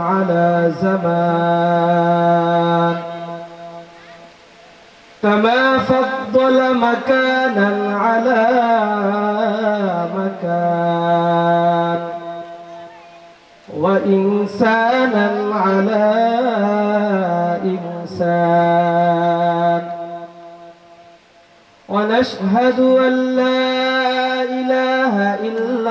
على زمان. كما فضل مكانا على مكان. وإنسانا على إنسان. ونشهد أن لا إله إلا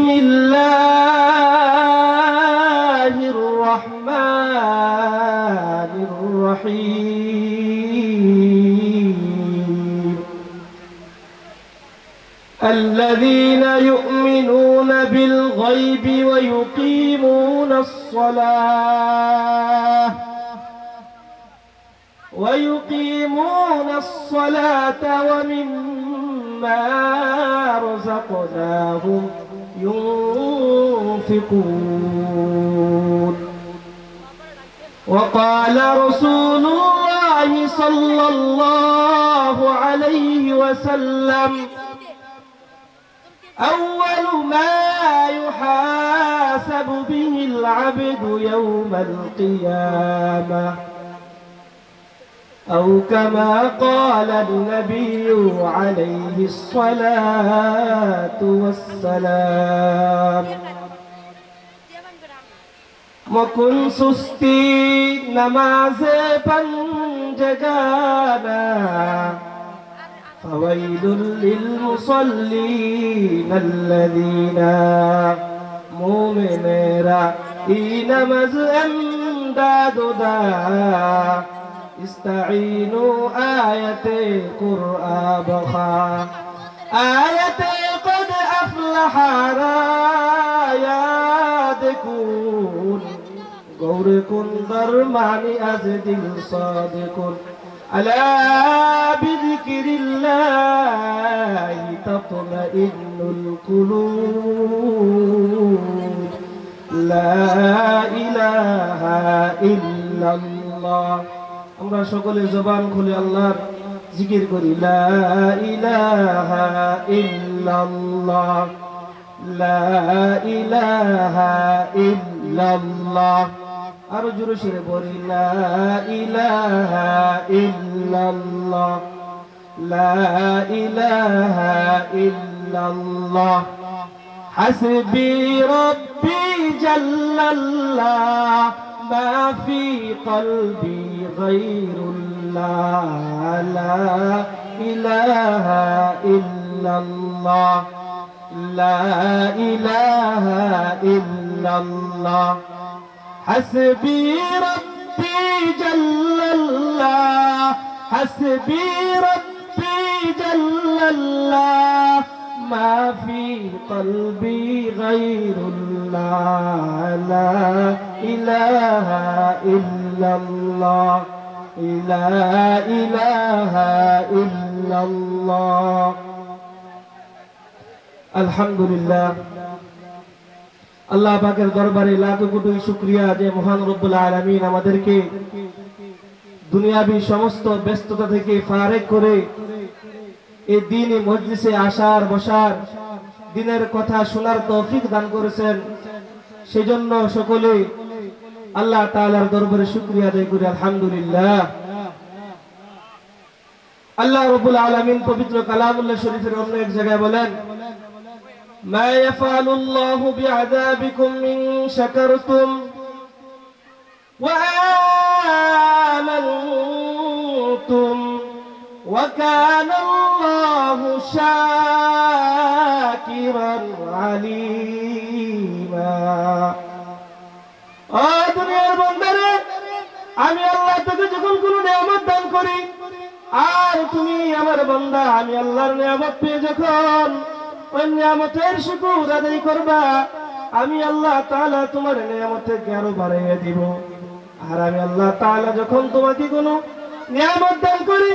بسم الله الرحمن الرحيم الذين يؤمنون بالغيب ويقيمون الصلاة ويقيمون الصلاة ومما رزقناهم ينفقون. وقال رسول الله صلى الله عليه وسلم أول ما يحاسب به العبد يوم القيامة أو كما قال النبي عليه الصلاة والسلام মকুন সুস্তি নামাজে পঞ্জগানা فويل للمصلين الذين مؤمنين إنما أمداد دا استعينوا آية قرآن بخا آية قد أفلح رايادكون গৌরকুন দরমানি আজ দিল সাদিকুন আলা বিযিকিরিল্লাহি তাতমাইন্নুল কুলুব লা ইলাহা ইল্লাল্লাহ আমরা সকলে জবান খুলে আল্লাহর জিকির করি ইলাহা লা ইলাহা আরও জোরে সেরে বলি, লা ইলাহা হাসবি রব্বি জাল্লাল্লাহ। ما في قلبي غير الله لا إله إلا الله. لا إله إلا الله. حسبي ربي جل الله. حسبي ربي جل الله. ما في قلبي غير الله لا إله إلا الله لا إله إلا الله الحمد لله আল্লাহ পাকের দরবারে লাখ কোটি শুক্রিয়া যে মহান রব্বুল আলামিন আমাদেরকে দুনিয়াবি সমস্ত ব্যস্ততা থেকে ফারেক করে এই দিন মজলিসে আসার বসার দিনের কথা শোনার তৌফিক দান করেছেন সেজন্য সকলে আল্লাহ তাআলার দরবারে শুকরিয়া আদায় করি আলহামদুলিল্লাহ আল্লাহ রব্বুল আলামিন পবিত্র কালামুল্লাহ শরীফের অন্য এক জায়গায় বলেন ما يفعل الله بعذابكم إن شكرتم وآمنتم وكان الله شاكرا عليما ও দুনিয়ার বন্দারে আমি আল্লাহ তোকে যখন কোন নিয়ামত দান করি আর তুমি আমার বন্দা আমি আল্লাহর নিয়ামত পেয়ে যখন ওই নিয়ামতের শুকুর আদায় করবা আমি আল্লাহ তাআলা তোমার নিয়ামত থেকে আরো বাড়াইয়া দিব আর আমি আল্লাহ তাআলা যখন তোমাকে কোনো নিয়ামত দান করি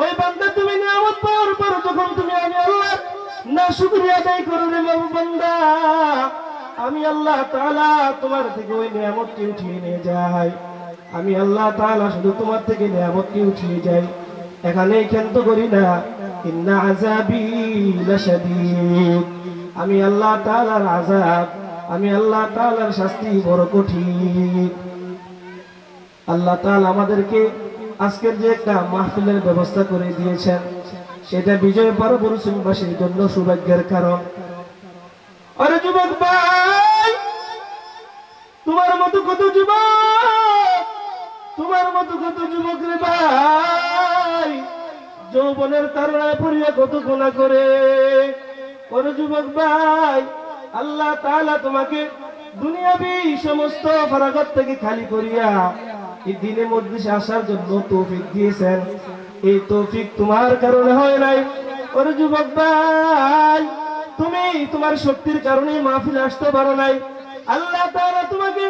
ওই বান্দা তুমি নিয়ামত পাওয়ার পর যখন তুমি আমি আল্লাহ না শুকরিয়া আদায় করো রে বান্দা, আমি আল্লাহ তাআলা তোমার থেকে ওই নিয়ামতকে উঠিয়ে নিয়ে যাই। আমি আল্লাহ তাআলা শুধু তোমার থেকে নিয়ামতকে উঠিয়ে যাই। এখানে ক্ষান্ত করি না, ইন্না আযাবি লাশাদীদ। আমি আল্লাহ তাআলার আযাব, আমি আল্লাহ তাআলার শাস্তি বড় কঠিন। আল্লাহ তাআলা আমাদেরকে আজকের যে একটা মাহফিলের ব্যবস্থা করে দিয়েছেন, সেটা বিজয় পরবর্তীবাসীর জন্য সৌভাগ্যের কারণ। আরে যুবক ভাই, তোমার মতো কত যুবক, তোমার মতো কত যুবক রে ভাই, যৌবনের তারণায় পড়িয়া কত গুণা করে। ওরে যুবক ভাই, আল্লাহ তাআলা তোমাকে দুনিয়াবি সমস্ত ফরাগত থেকে খালি করিয়া এই দিনে মজলিসে আসার জন্য তৌফিক দিয়েছেন। এই তৌফিক তোমার কারণে হয় নাই। ওরে যুবক ভাই, তুমি তোমার শক্তির কারণে মাহফিলে আসতে পারো নাই। আল্লাহ তাআলা তোমাকে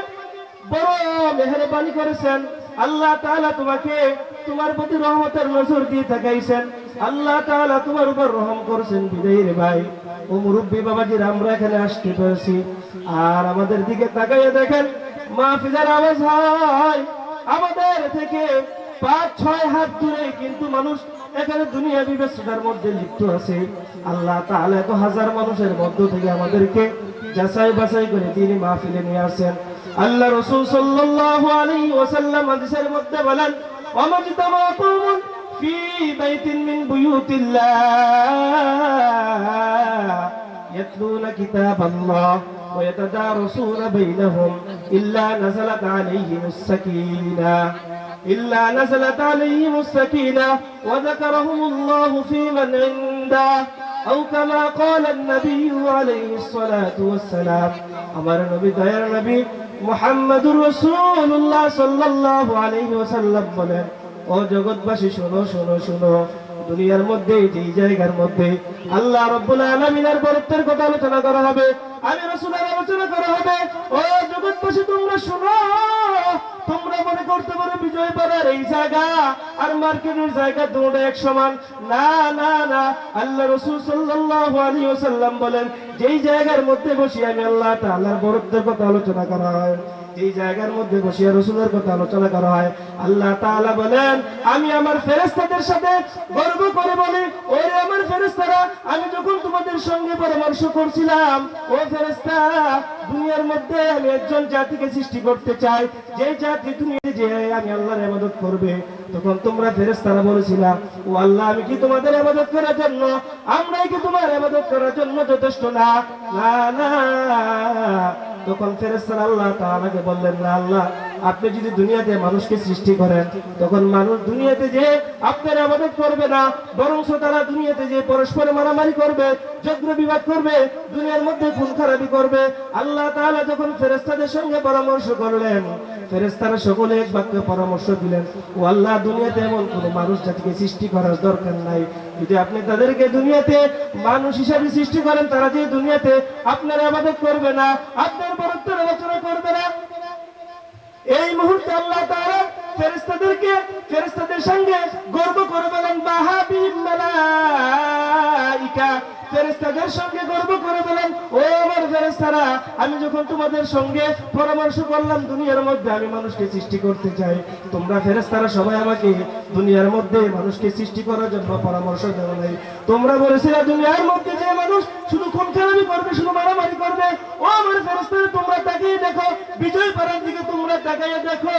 বড় মেহরবানি করেছেন। আল্লাহ তাআলা তোমাকে তোমার প্রতি রহমতের নজর দিয়ে তাকাইছেন আল্লাহ তাআলা তোমার উপর রহম করেছেন বিদায় রে ভাই। ও মুরব্বী বাবাজির, আমরা এখানে আসতে পেরেছি। আর আমাদের দিকে তাকাইয়া দেখেন, মাহফিলের আওয়াজ হয়। আমাদের থেকে পাঁচ, ছয় হাত দূরে কিন্তু মানুষ এখানে দুনিয়া বিবেচনার মধ্যে লিপ্ত আছে। আল্লাহ তাহলে এত হাজার মানুষের মধ্য থেকে আমাদেরকে যাচাই বাছাই করে তিনি মা মাহফিলে নিয়ে আসেন। আল্লাহ রসুল সাল্লাল্লাহু আলাইহি ওয়াসাল্লাম হাদিসের মধ্যে বলেন, ওয়ামাজতামা ফি ويتدارسون بينهم إلا نزلت عليهم السكينة إلا نزلت عليهم السكينة وذكرهم الله في من عنده أو كما قال النبي عليه الصلاة والسلام أمر النبي دير النبي محمد رسول الله صلى الله عليه وسلم বলেন ও জগৎবাসী শোনো শোনো শোনো দুনিয়ার মধ্যে, যেই জায়গার মধ্যে আল্লাহ রব্বুল আলামিনের বরত্বের কথা আলোচনা করা হবে, আমি রাসূলের আলোচনা করা হবে। ও জগৎবাসী, তোমরা শোনো, তোমরা মনে করতে পারো বিজয় এই জায়গা আর মার্কেটের জায়গা দুটো এক সমান। না না না, আল্লাহ সাল্লাল্লাহু আলাইহি ওয়াসাল্লাম বলেন, যেই জায়গার মধ্যে বসে আমি আল্লাহ তাআলার কথা আলোচনা করা হয়। যেই জায়গার মধ্যে বসিয়া রসুলের কথা আলোচনা করা হয়। আল্লাহ তাআলা বলেন, আমি আমার ফেরেস্তাদের সাথে গর্ব করে বলি, ওরে আমার ফেরেস্তারা আমি যখন তোমাদের সঙ্গে পরামর্শ করছিলাম, ও ফেরেস্তা দুনিয়ার মধ্যে আমি একজন জাতিকে সৃষ্টি করতে চাই। যে জাতি তুমি যে আমি আল্লাহর ইবাদত করবে তখন তোমরা ফেরেস্তারা বলেছিলা, ও আল্লাহ, আমি কি তোমাদের আবাদত করার জন্য? আমরাই কি তোমার আবাদত করার জন্য যথেষ্ট না? না তখন ফেরেস্তারা আল্লাহ তাআলাকে বললেন, না আল্লাহ আপনি যদি দুনিয়াতে মানুষকে সৃষ্টি করেন, তখন মানুষ দুনিয়াতে যে আপনার আবাদত করবে না বরং তারা দুনিয়াতে যে পরস্পরে মারামারি করবে, যজ্ঞ বিবাদ করবে, দুনিয়ার মধ্যে খুন খারাপি করবে, আল্লাহ তাআলা যখন ফেরেস্তাদের সঙ্গে পরামর্শ করলেন ফেরেস্তারা সকলে এক বাক্যে পরামর্শ দিলেন, ও আল্লাহ, দুনিয়াতে এমন কোন মানুষ জাতিকে সৃষ্টি করার দরকার নাই। যদি আপনি তাদেরকে দুনিয়াতে মানুষ হিসাবে সৃষ্টি করেন, তারা যে দুনিয়াতে আপনার আবাদত করবে না, আপনার বরত্বের আলোচনা করবে না এই মুহূর্তে আল্লাহ তাআলা ফেরেশতাদেরকে, ফেরেশতাদের সঙ্গে গর্ব করে বলেন ফেরেশতাদের সঙ্গে গর্ব করে বলেন, ও আমার ফেরেশতারা, আমি যখন তোমাদের সঙ্গে পরামর্শ করলাম, দুনিয়ার মধ্যে আমি মানুষকে সৃষ্টি করতে চাই। তোমরা ফেরেশতারা সবাই আমাকে দুনিয়ার মধ্যে মানুষকে সৃষ্টি করার জন্য পরামর্শ দেওয়া নাই। তোমরা বলেছিলে, দুনিয়ার মধ্যে যে মানুষ শুধু খুন খারাপি করবে, শুধু মারামারি করবে, ও আমার ফেরেশতারা তোমরা তাকিয়ে দেখো, বিজয় পাড়ার দিকে তোমরা তাকাইয়ে দেখো।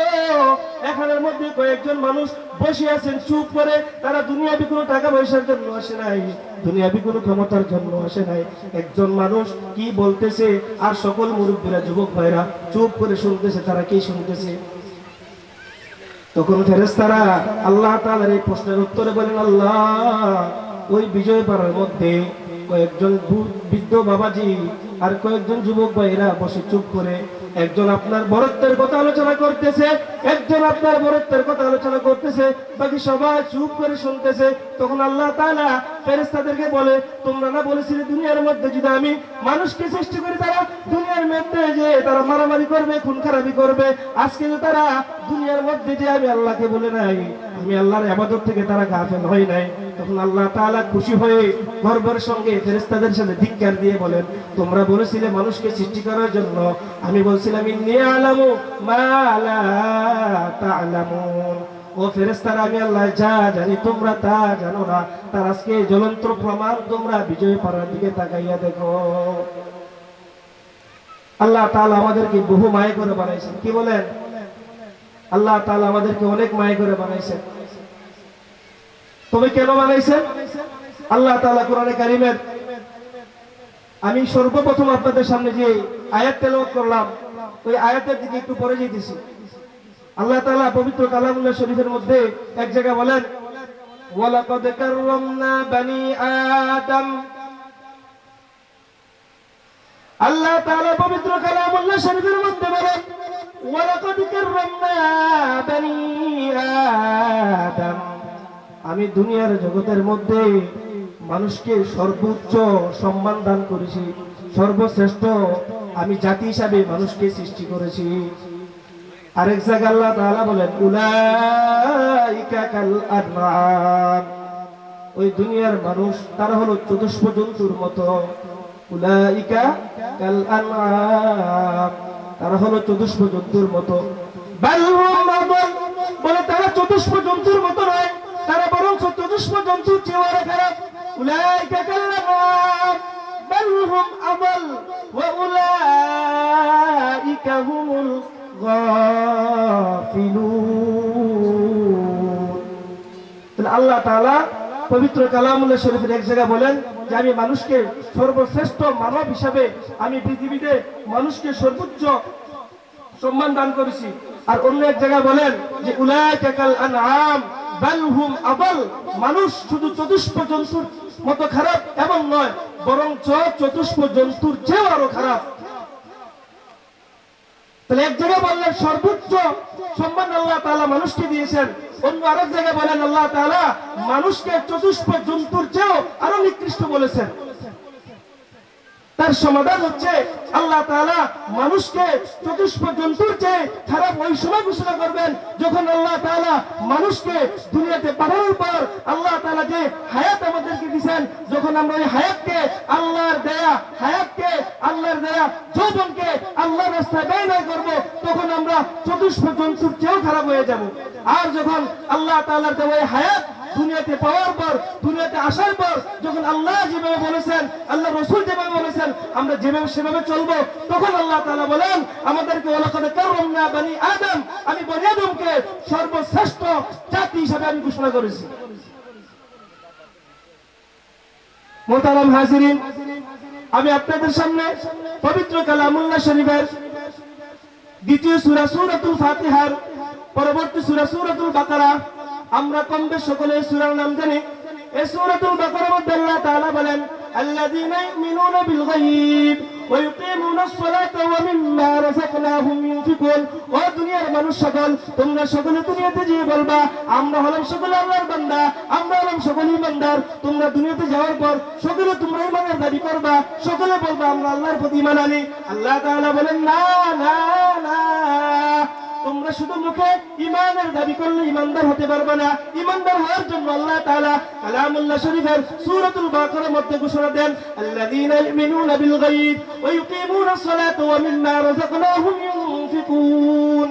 এখানের মধ্যে কয়েকজন মানুষ বসে আছেন, চুপ করে, তারা দুনিয়াবি কোনো টাকা পয়সার জন্য আসে নাই, দুনিয়াবি কোনো ক্ষমতার জন্য আসে নাই। একজন মানুষ কি বলতেছে, আর সকল মুরব্বীরা, যুবক ভাইরা চুপ করে শুনতেছে, তারা কি শুনতেছে? তখন ফেরেস্তারা আল্লাহ তাআলার এই প্রশ্নের উত্তরে বলেন, আল্লাহ ওই বিজয় পাড়ার মধ্যে কয়েকজন বৃদ্ধ বাবাজি আর কয়েকজন যুবক ভাইরা বসে চুপ করে একজন আপনার বরত্বের কথা আলোচনা করতেছে, একজন আপনার বরত্বের কথা আলোচনা করতেছে, বাকি সবাই চুপ করে শুনতেছে। তখন আল্লাহ তাআলা ফেরেশতাদেরকে বলে, তোমরা না বলেছিলে দুনিয়ার মধ্যে যদি আমি মানুষকে সৃষ্টি করি, তারা দুনিয়ার মধ্যে যে তারা মারামারি করবে, খুন খারাপি করবে, আজকে যে তারা দুনিয়ার মধ্যে যে আমি আল্লাহকে বলে নাই, আমি আল্লাহর আবাদত থেকে তারা গাফেল হয় নাই। তখন আল্লাহ তাআলা খুশি হয়ে গর্বের সঙ্গে ফেরেশতাদের সাথে ধিক্কার দিয়ে বলেন, তোমরা বলেছিলে মানুষকে সৃষ্টি করার জন্য। আমি বলছিলাম, ইন্নী আলামু মা লা তা'লামুন ও ফেরেশতারা, আমি আল্লাহ যা জানি তোমরা তা জানো না। তার আজকে জ্বলন্ত প্রমাণ তোমরা বিজয় পাড়ার দিকে তাকাইয়া দেখো। আল্লাহ তাআলা আমাদেরকে বহু মায় করে বানাইছেন। কি বলেন? আল্লাহ তাআলা আমাদেরকে অনেক মায় করে বানাইছেন। তবে কেন বানাইছেন? আল্লাহ তাআলা কোরআনে কারিমের আমি সর্বপ্রথম আপনাদের সামনে যে আয়াত তেলাওয়াত করলাম, ওই আয়াতের দিকে একটু পরে যেতেছি। আল্লাহ তাআলা পবিত্র কালামুল্লাহ শরীফের মধ্যে এক জায়গায় বলেন, ওয়ালাকাদ কাররামনা আদম। আল্লাহ তাআলা পবিত্র শরীফের মধ্যে বলেন, ওয়ালাকাদ কাররামনা আদম। আমি দুনিয়ার জগতের মধ্যে মানুষকে সর্বোচ্চ সম্মান দান করেছি, সর্বশ্রেষ্ঠ আমি জাতি হিসাবে মানুষকে সৃষ্টি করেছি। আরেক তাআলা বলেন ওই দুনিয়ার মানুষ, তারা হলো চতুষ্প জন্তুর মতো। উলাইকা তারা হলো চতুষ্প জন্তুর মতো। বাল তারা চতুষ্প জন্তুর মতো নয়, তারা বরং চতুষ্প জন্তুর চেয়ে খারাপ আল্লাহ তাআলা পবিত্র কালামুল্লাহ শরীফের এক জায়গায় বলেন যে আমি মানুষকে সর্বশ্রেষ্ঠ মানব হিসাবে আমি পৃথিবীতে মানুষকে সর্বোচ্চ সম্মান দান করেছি। আর অন্য এক জায়গায় বলেন যে উলাইকা কাল আনআম বাল হুম আবাল। মানুষ শুধু চতুষ্প জন্তুর মতো খারাপ এবং নয় বরং চতুষ্প জন্তুর চেয়েও আরও খারাপ। তাহলে এক জায়গায় বললেন সর্বোচ্চ সম্মান আল্লাহ মানুষকে দিয়েছেন জায়গায় বলেন আল্লাহ তালা মানুষকে চতুষ্প জন্তুর চেয়েও আরও নিকৃষ্ট বলেছেন। তার সমাধান হচ্ছে আল্লাহ তাআলা মানুষকে চতুষ্প জন্তুর চেয়ে খারাপ ওই সময় ঘোষণা করবেন। যখন আল্লাহ তাআলা মানুষকে দুনিয়াতে পাঠানোর পর আল্লাহ তাআলা যে হায়াত আমাদেরকে দিবেন যখন আমরা ওই হায়াতকে, আল্লাহর দেয়া, হায়াতকে, আল্লাহর দেয়া, যৌবনকে আল্লাহর রাস্তায় ব্যয় না করব, তখন আমরা চতুষ্প জন্তুর চেয়েও খারাপ হয়ে যাব। আর যখন আল্লাহ তাআলার দেওয়া হায়াত দুনিয়াতে পাওয়ার পর, দুনিয়াতে আসার পর যখন আল্লাহ যেভাবে বলেছেন, আল্লাহ রসুল যেভাবে বলেছেন, আমরা যেভাবে সেভাবে চলবো, তখন আল্লাহ তাআলা বলেন, আমাদেরকে ওলাকাতে ওলাকাদে কাররামনা বানি আদম, আমি বনি আদমকে সর্বশ্রেষ্ঠ জাতি হিসাবে আমি ঘোষণা করেছি। মোতারাম হাজিরিন, আমি আপনাদের সামনে পবিত্র কালামুল্লাহ শরীফের দ্বিতীয় সূরা সূরাতুল ফাতিহার, পরবর্তী সূরা সূরাতুল বাকারা আমরা কম বেশ সকলে সূরার নাম জানি। আল্লাহ সকল, তোমরা সকলে দুনিয়াতে বলবা, আমরা হলাম আমরা হলাম তোমরা দুনিয়াতে যাওয়ার পর সকলে তোমরা ইমানের দাবি করবা, সকলে বলবা, আমরা আল্লাহর প্রতি ইমান আনি। আল্লাহ বলেন, না না না। তোমরা শুধু মুখে ইমানের দাবি করলে ইমানদার হতে পারবে না। ইমানদার হওয়ার জন্য আল্লাহ তাআলা কালামুল্লাহ শরীফের সূরাতুল বাকারার মধ্যে ঘোষণা দেন, আল্লাযীনা ইউমিনুনা বিল গায়ব ওয়া ইউকিমুনাস সালাতা ওয়া মিম্মা রাযাকনাহুম ইউনফিকুন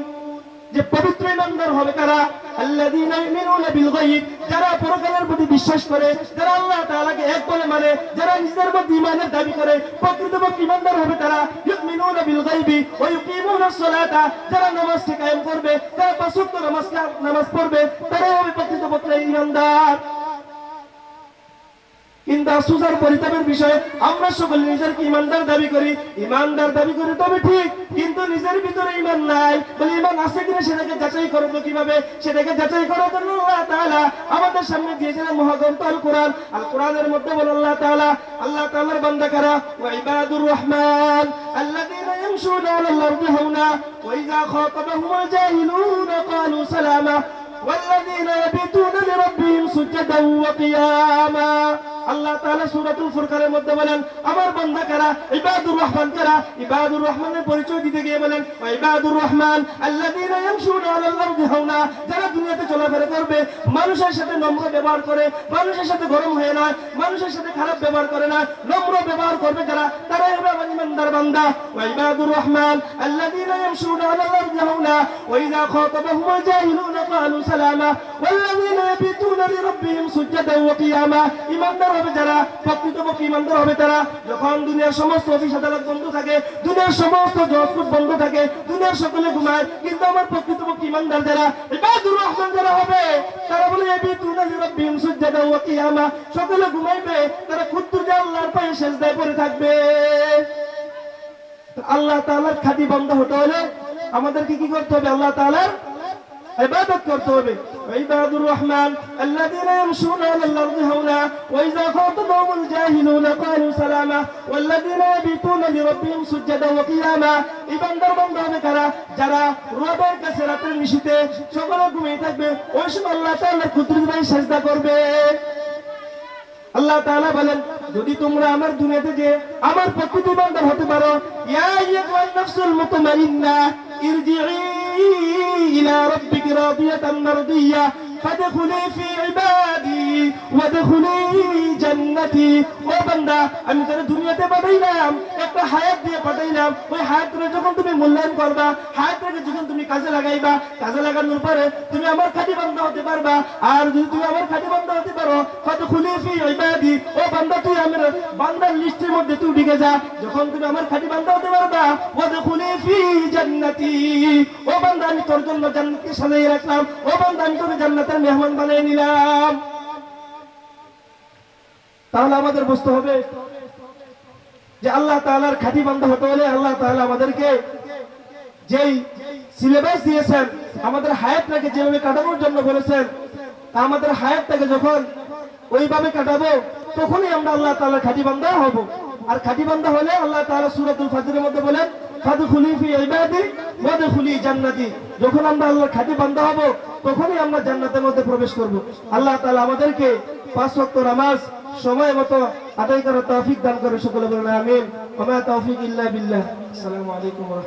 যে পবিত্র ইমানদার হবে কারা? আল্লাযীনা ইউমিনুনা বিল গায়ব যারা পরকালের প্রতি বিশ্বাস করে, যারা আল্লাহ তাআলাকে এক বলে মানে যারা নিজেদের মধ্যে ঈমানের দাবি করে, প্রকৃতপক্ষে ইমানদার হবে তারা। ইউমিনুনা বিল গায়বি ওয়া ইউকিমুনাস সালাতা যারা নামাজকে কায়েম করবে যারা পাঁচ নামাজ নামাজ পড়বে তারা হবে প্রকৃতপক্ষে ইমানদার। কিন্তু আফসোসার পরিতাপের বিষয় আমরা সকলে নিজেরকে ইমানদার দাবি করি ইমানদার দাবি করি তবে ঠিক কিন্তু নিজের ভিতরে ইমান নাই বলে ইমান আছে কিনা সেটাকে যাচাই করবো কিভাবে সেটাকে যাচাই করার জন্য আল্লাহ তাআলা আমাদের সামনে দিয়েছিলেন মহাগ্রন্থ আল কোরআন আল কোরআনের মধ্যে বলে আল্লাহ তাআলা আল্লাহ তাআলার বান্দা কারা ওয়া ইবাদুর রহমান আল্লাযীনা ইয়ামশুনা আলাল আরদি হাওনা ওয়া ইযা খাতাবাহুমুল জাহিলুনা ক্বালু সালামা والذين يبيتون لربهم سجدا وقياما আল্লাহ তাআলা সূরাতুল ফুরকানের মধ্যে বলেন আমার বান্দা কারা ইবাদুর রহমান কারা ইবাদুর রহমানের পরিচয় দিতে গিয়ে বলেন ওয়া ইবাদুর রহমান আল্লাযীনা ইয়ামশুনা আলাল আরদি হাওনা যারা দুনিয়াতে চলাফেরা করবে মানুষের সাথে নম্র ব্যবহার করে মানুষের সাথে গরম হয়ে নয় মানুষের সাথে খারাপ ব্যবহার করে না নম্র ব্যবহার করবে যারা তারা হবে আমার ইমানদার বান্দা ওয়া ইবাদুর রহমান আল্লাযীনা ইয়ামশুনা আলাল আরদি হাওনা ওয়া ইযা খাতাবাহুমুল জাহিলুনা ক্বালু সালামা والذين يبيتون لربهم سجدا وقياما ইমানদার হবে যারা, প্রকৃতপক্ষে ইমানদার হবে তারা। যখন দুনিয়ার সমস্ত অফিস আদালত বন্ধ থাকে, দুনিয়ার সমস্ত জজকোট বন্ধ থাকে, দুনিয়ার সকলে ঘুমায়, কিন্তু আমার প্রকৃতপক্ষে ইমানদার যারা, ইবাদুর রহমান যারা হবে, তারা বলে ইয়াবিতুনা লিরাব্বিহিম সুজদাদা ওয়া কিয়ামা। সকলে ঘুমাইবে, তারা খুদ্দুর আল্লাহর পায়ে সেজদায় পড়ে থাকবে। আল্লাহ তাআলার খাঁটি বন্ধ হতে হলে আমাদেরকে কি করতে হবে? আল্লাহ তাআলার عبادت করতে হবে عباد الرحمن الذين يمشون على الأرض هونا وإذا خاطبهم الجاهلون قالوا سلاما والذين يبيتون لربهم سجدا وقياما ইবানদার বান্দা হবে কারা যারা রবের কাছে রাতের নিশিতে সকালে ঘুমিয়ে থাকবে ওই সময় আল্লাহ তাআলার কুদরত ভাই সেজদা করবে আল্লাহ তাআলা বলেন যদি তোমরা আমার দুনিয়াতে যে আমার প্রকৃতি বান্দার হতে পারো ইয়া আইয়ুহান নাফসুল মুতমাইন্না ইরজিই إلى ربك راضية مرضية فادخلي في عبادي জান্নাতি। ও বান্দা, আমি তোরে দুনিয়াতে পাঠাইলাম, একটা হায়াত দিয়ে পাঠাইলাম। ওই হায়াতটা যখন তুমি মূল্যায়ন করবা হায়াতটাকে যখন তুমি কাজে লাগাইবা, কাজে লাগানোর পরে তুমি আমার খাঁটি বান্দা হতে পারবা। আর যদি তুমি আমার খাঁটি বান্দা হতে পারো, ফাদখুলি ফি ইবাদি। ও বান্দা, তুই আমার বান্দার লিস্টের মধ্যে তুই ঢুকে যা। যখন তুমি আমার খাঁটি বান্দা হতে পারবা, ওয়াদখুলি ফি জান্নাতি। ও বান্দা, আমি তোর জন্য জান্নাতকে সাজিয়ে রাখলাম। ও বান্দা, আমি তোর জান্নাতের মেহমান বানিয়ে নিলাম। তাহলে আমাদের বুঝতে হবে যে আল্লাহ তাআলার খাঁটি বান্দা হতে হলে আল্লাহ তাআলা আমাদেরকে যেই সিলেবাস দিয়েছেন, আমাদের হায়াতটাকে যেভাবে কাটানোর জন্য বলেছেন, তা আমাদের হায়াতটাকে যখন ওইভাবে কাটাবো, তখনই আমরা আল্লাহ তাআলার খাঁটি বান্দা হব। আর খাঁটি বান্দা হলে আল্লাহ তাআলা সূরাতুল ফাজরের মধ্যে বলেন, ফাদখুলি ফি ইবাদি ওয়াদখুলি জান্নাতি। যখন আমরা আল্লাহর খাঁটি বান্দা হব, তখনই আমরা জান্নাতের মধ্যে প্রবেশ করব। আল্লাহ তালা আমাদেরকে পাঁচ ওয়াক্ত নামাজ সময় মতো আদায় করার তৌফিক দান করে সকলে বলেন, আমিন। ওয়া মা তৌফিক ইল্লা বিল্লাহ। আসসালামু আলাইকুম ওয়া